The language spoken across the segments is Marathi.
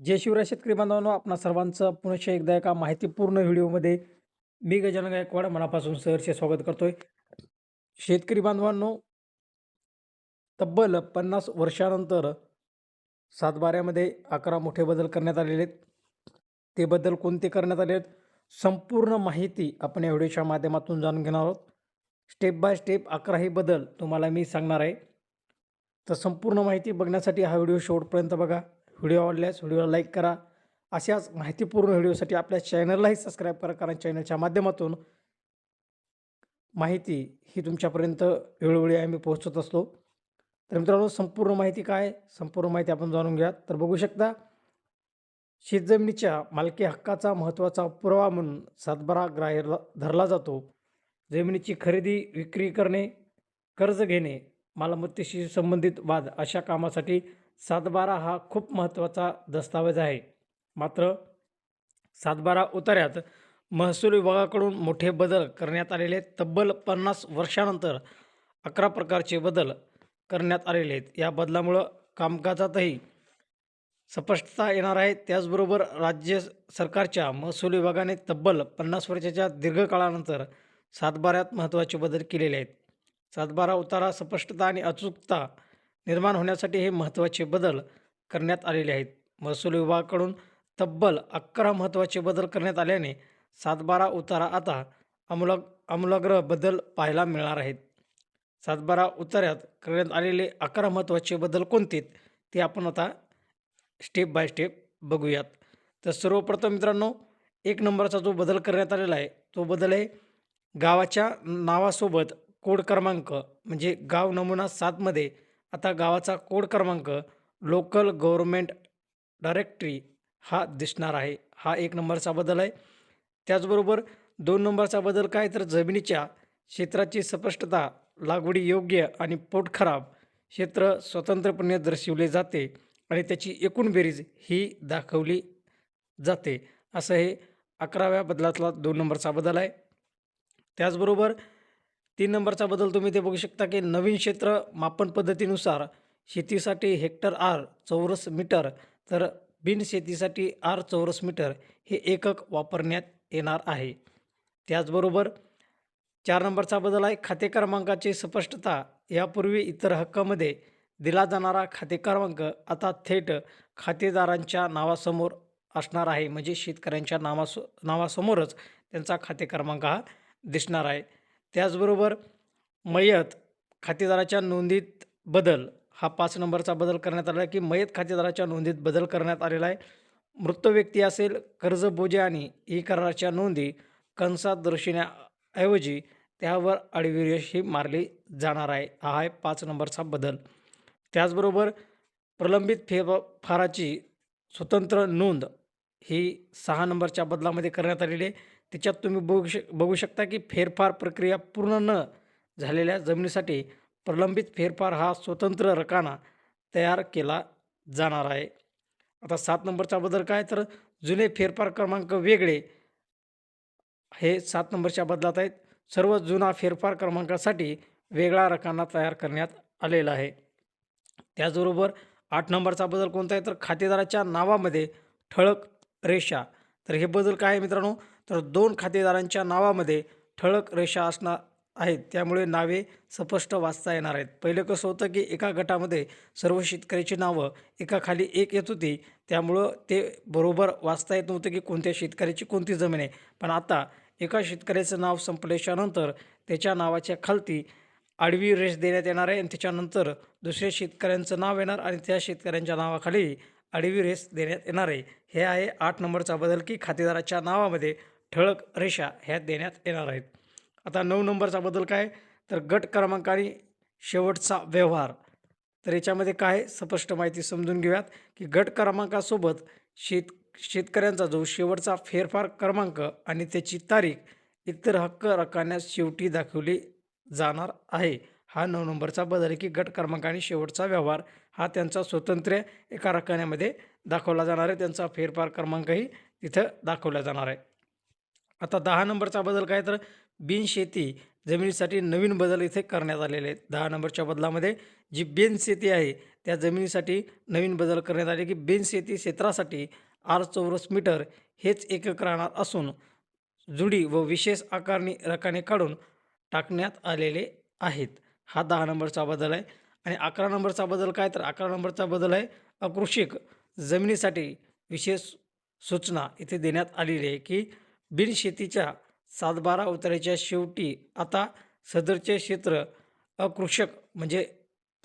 जय शिवराय शेतकरी बांधवांनो आपणा सर्वांचं पुनश्च एकदा एका माहितीपूर्ण व्हिडिओमध्ये मी गजानन गायकवाड मनापासून सहर्ष स्वागत करतोय. शेतकरी बांधवांनो तब्बल पन्नास वर्षानंतर सातबाऱ्यामध्ये अकरा मोठे बदल करण्यात आलेले आहेत. ते बदल कोणते करण्यात आले आहेत? संपूर्ण माहिती आपण या व्हिडिओच्या माध्यमातून जाणून घेणार आहोत. स्टेप बाय स्टेप अकराही बदल तुम्हाला मी सांगणार आहे. तर संपूर्ण माहिती बघण्यासाठी हा व्हिडिओ शेवटपर्यंत बघा. व्हिडिओ आवडल्यास व्हिडिओला लाईक करा. अशाच माहितीपूर्ण व्हिडिओसाठी आपल्या चॅनललाही सबस्क्राईब करा कारण चॅनलच्या माध्यमातून माहिती ही तुमच्यापर्यंत वेळोवेळी आम्ही पोहोचत असतो. तर मित्रांनो संपूर्ण माहिती काय? संपूर्ण माहिती आपण जाणून घ्या तर बघू शकता शेतजमिनीच्या मालकी हक्काचा महत्त्वाचा पुरावा म्हणून सातबारा ग्राह्य धरला जातो. जमिनीची खरेदी विक्री करणे कर्ज घेणे मालमत्तेशी संबंधित वाद अशा कामासाठी सातबारा हा खूप महत्त्वाचा दस्तावेज आहे. मात्र सातबारा उतार्यात महसूल विभागाकडून मोठे बदल करण्यात आलेले आहेत. तब्बल पन्नास वर्षानंतर अकरा प्रकारचे बदल करण्यात आलेले आहेत. या बदलामुळं कामकाजातही स्पष्टता येणार आहे. त्याचबरोबर राज्य सरकारच्या महसूल विभागाने तब्बल पन्नास वर्षाच्या दीर्घकाळानंतर सातबाऱ्यात महत्त्वाचे बदल केलेले आहेत. सातबारा उतारा स्पष्टता आणि अचूकता निर्माण होण्यासाठी हे महत्त्वाचे बदल करण्यात आलेले आहेत. महसूल विभागाकडून तब्बल अकरा महत्त्वाचे बदल करण्यात आल्याने सातबारा उतारा आता अमूलाग आमूलाग्र बदल पाहायला मिळणार आहेत. सातबारा उतार्यात करण्यात आलेले अकरा महत्त्वाचे बदल कोणते ते आपण आता स्टेप बाय स्टेप बघूयात. तर सर्वप्रथम मित्रांनो एक नंबरचा जो बदल करण्यात आलेला आहे तो बदल आहे गावाच्या नावासोबत कोड क्रमांक म्हणजे गाव नमुना सातमध्ये आता गावाचा कोड क्रमांक लोकल गव्हर्मेंट डायरेक्टरी हा दिसणार आहे. हा एक नंबरचा बदल आहे. त्याचबरोबर दोन नंबरचा बदल काय? तर जमिनीच्या क्षेत्राची स्पष्टता लागवडी योग्य आणि पोट खराब क्षेत्र स्वतंत्रपणे दर्शवले जाते आणि त्याची एकूण बेरीज ही दाखवली जाते. असं हे अकराव्या बदलातला दोन नंबरचा बदल आहे. त्याचबरोबर तीन नंबरचा बदल तुम्ही ते बघू शकता की नवीन क्षेत्र मापन पद्धतीनुसार शेतीसाठी हेक्टर आर चौरस मीटर तर बिन शेतीसाठी आर चौरस मीटर हे एकक वापरण्यात येणार आहे. त्याचबरोबर चार नंबरचा बदल आहे खाते क्रमांकाची स्पष्टता. यापूर्वी इतर हक्कामध्ये दिला जाणारा खाते क्रमांक आता थेट खातेदारांच्या नावासमोर असणार आहे. म्हणजे शेतकऱ्यांच्या नावासो नावासमोरच त्यांचा खाते क्रमांक हा दिसणार आहे. त्याचबरोबर मयत खातेदाराच्या नोंदीत बदल हा पाच नंबरचा बदल करण्यात आला आहे की मयत खातेदाराच्या नोंदीत बदल करण्यात आलेला आहे. मृत व्यक्ती असेल कर्ज बोजे आणि ई कराराच्या नोंदी कंसात दर्शवण्याऐवजी त्यावर आडवी ही मारली जाणार आहे. हा आहे पाच नंबरचा बदल. त्याचबरोबर प्रलंबित फेरफाराची स्वतंत्र नोंद ही सहा नंबरच्या बदलामध्ये करण्यात आलेली आहे. त्याच्यात तुम्ही बघू शक बघू शकता की फेरफार प्रक्रिया पूर्ण न झालेल्या जमिनीसाठी प्रलंबित फेरफार हा स्वतंत्र रकाना तयार केला जाणार आहे. आता सात नंबरचा बदल काय? तर जुने फेरफार क्रमांक वेगळे हे सात नंबरच्या बदलात आहेत. सर्व जुना फेरफार क्रमांकासाठी वेगळा रकाना तयार करण्यात आलेला आहे. त्याचबरोबर आठ नंबरचा बदल कोणता आहे? तर खातेदाराच्या नावामध्ये ठळक रेषा. तर हे बदल काय आहे मित्रांनो? तर दोन खातेदारांच्या नावामध्ये ठळक रेषा असणार आहेत. त्यामुळे नावे स्पष्ट वाचता येणार आहेत. पहिलं कसं होतं की एका गटामध्ये सर्व शेतकऱ्याची नावं एकाखाली एक येत होती. त्यामुळं ते बरोबर वाचता येत नव्हतं की कोणत्या शेतकऱ्याची कोणती जमीन आहे. पण आता एका शेतकऱ्याचं नाव संपल्याच्यानंतर त्याच्या नावाच्या खालती आडवी रेष देण्यात येणार आहे आणि त्याच्यानंतर दुसऱ्या शेतकऱ्यांचं नाव येणार आणि त्या शेतकऱ्यांच्या नावाखाली आडवी रेस देण्यात येणार आहे. हे आहे आठ नंबरचा बदल की खातेदाराच्या नावामध्ये ठळक रेषा ह्या देण्यात येणार आहेत. आता नऊ नंबरचा बदल काय? तर गट क्रमांकाने शेवटचा व्यवहार. तर याच्यामध्ये काय? स्पष्ट माहिती समजून घेऊयात की गट क्रमांकासोबत शेत शेतकऱ्यांचा जो शेवटचा फेरफार क्रमांक आणि त्याची तारीख इतर हक्क रकान्यास शेवटी दाखवली जाणार आहे. हा नऊ नंबरचा बदल की गट क्रमांकाने शेवटचा व्यवहार हा त्यांचा स्वतंत्र एका रकान्यामध्ये दाखवला जाणार आहे. त्यांचा फेरफार क्रमांकही तिथं दाखवला जाणार आहे. आता दहा नंबरचा बदल काय? तर बिनशेती जमिनीसाठी नवीन बदल इथे करण्यात आलेले आहेत. दहा नंबरच्या बदलामध्ये जी बिनशेती आहे त्या जमिनीसाठी नवीन बदल करण्यात आले की बिनशेती क्षेत्रासाठी आर चौरस मीटर हेच एकक राहणार असून जुडी व विशेष आकारणी रकाने काढून टाकण्यात आलेले आहेत. हा दहा नंबरचा बदल आहे. आणि अकरा नंबरचा बदल काय? तर अकरा नंबरचा बदल आहे अकृषिक जमिनीसाठी विशेष सूचना इथे देण्यात आलेली आहे की बिनशेतीच्या सातबारा उताराच्या शेवटी आता सदरचे क्षेत्र अकृषक म्हणजे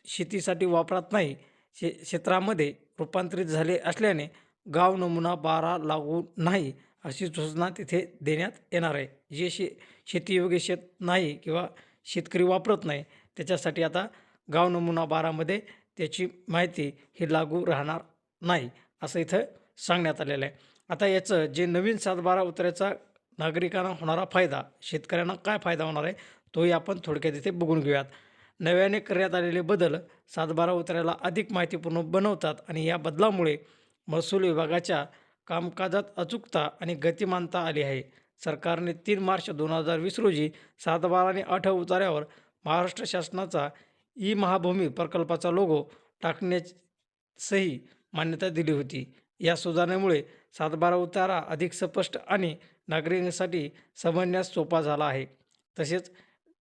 शेतीसाठी वापरात नाही शे क्षेत्रामध्ये रूपांतरित झाले असल्याने गाव नमुना बारा लागू नाही अशी सूचना तिथे देण्यात येणार आहे. जे शे शेतीयोग्य शेत नाही किंवा शेतकरी वापरत नाही त्याच्यासाठी आता गाव नमुना बारामध्ये त्याची माहिती ही लागू राहणार नाही असं इथं सांगण्यात आलेलं आहे. आता याचं जे नवीन सातबारा उतऱ्याचा नागरिकांना होणारा फायदा शेतकऱ्यांना काय फायदा होणार आहे तोही आपण थोडक्यात इथे बघून घेऊयात. नव्याने करण्यात आलेले बदल सातबारा उतऱ्याला अधिक माहितीपूर्ण बनवतात आणि या बदलामुळे महसूल विभागाच्या कामकाजात अचूकता आणि गतिमानता आली आहे. सरकारने तीन मार्च दोन हजार वीस रोजी सातबारा आणि आठ उतार्यावर महाराष्ट्र शासनाचा ई महाभूमी प्रकल्पाचा लोगो टाकण्यासही मान्यता दिली होती. या सुधारणेमुळे सातबारा उतारा अधिक स्पष्ट आणि नागरिकांसाठी समजण्यास सोपा झाला आहे. तसेच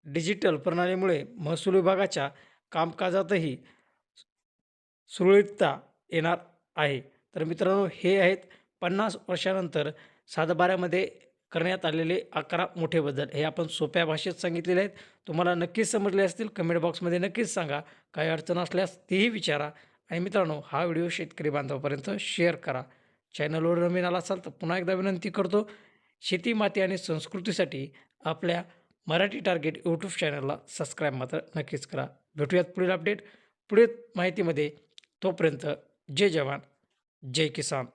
डिजिटल प्रणालीमुळे महसूल विभागाच्या कामकाजातही सुरळीतता येणार आहे. तर मित्रांनो हे आहेत पन्नास वर्षानंतर सातबाऱ्यामध्ये करण्यात आलेले अकरा मोठे बदल. हे आपण सोप्या भाषेत सांगितलेले आहेत. तुम्हाला नक्कीच समजले असतील. कमेंट बॉक्समध्ये नक्कीच सांगा. काही अडचण असल्यास तेही विचारा. आणि मित्रांनो हा व्हिडिओ शेतकरी बांधवापर्यंत शेअर करा. चॅनलवर नवीन आला असाल तर पुन्हा एकदा विनंती करतो शेती माती आणि संस्कृतीसाठी आपल्या मराठी टार्गेट यूट्यूब चॅनलला सबस्क्राईब मात्र नक्कीच करा. भेटूयात पुढील अपडेट. पुढील माहितीमध्ये तोपर्यंत जय जवान. जय किसान.